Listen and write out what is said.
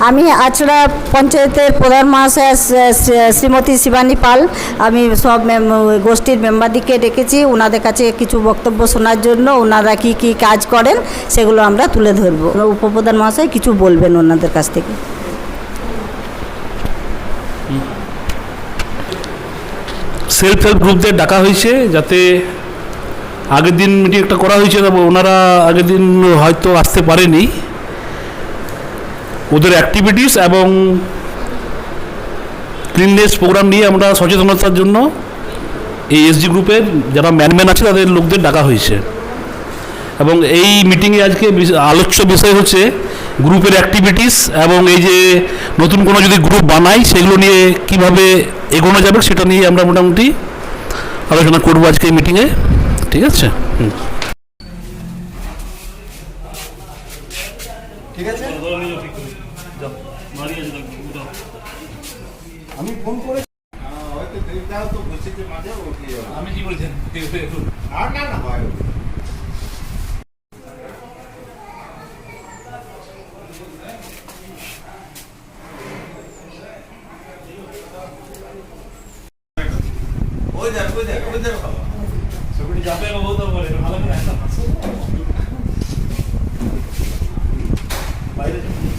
আমি আচড়া পঞ্চায়েতের প্রধান মহাশয়া শ্রী- শ্রী- শ্রীমতী শিবানী পাল। আমি সব গোষ্ঠীর মেম্বারদিকে ডেকেছি। ওনাদের কাছে কিছু বক্তব্য শোনার জন্য ওনারা কি কি কাজ করেন সেগুলো আমরা তুলে ধরবো। উপপ্রধান মহাশয় কিছু বলবেন ওনাদের কাছ থেকে। সেলফ হেল্প গ্রুপদের ডাকা হয়েছে যাতে আগের দিন মিটিং একটা করা হয়েছে ওনারা আগের দিন হয়তো আসতে পারেনি। অ্যাক্টিভিটিস এবং ক্লিননেস প্রোগ্রাম নিয়ে আমরা সচেতনতার জন্য এই এসজি গ্রুপের যারা ম্যানম্যান আছে, তাদের লোকদের ডাকা হয়েছে। এবং এই মিটিংয়ে আজকে আলোচ্য বিষয় হচ্ছে গ্রুপের অ্যাক্টিভিটিস এবং এই যে নতুন কোনো যদি গ্রুপ বানাই, সেগুলো নিয়ে কীভাবে এগোনো যাবে, সেটা নিয়ে আমরা মোটামুটি আলোচনা করব আজকে এই মিটিংয়ে ঠিক আছে? হুম। ঠিক আছে? আমি ফোন করে। তো আমি কি বলছেন আর না না হয় ওই দেখ ওই দেখ ওই দেখ বাবা। এই রবি দেখে চা দিয়ে গে হ্যাঁ।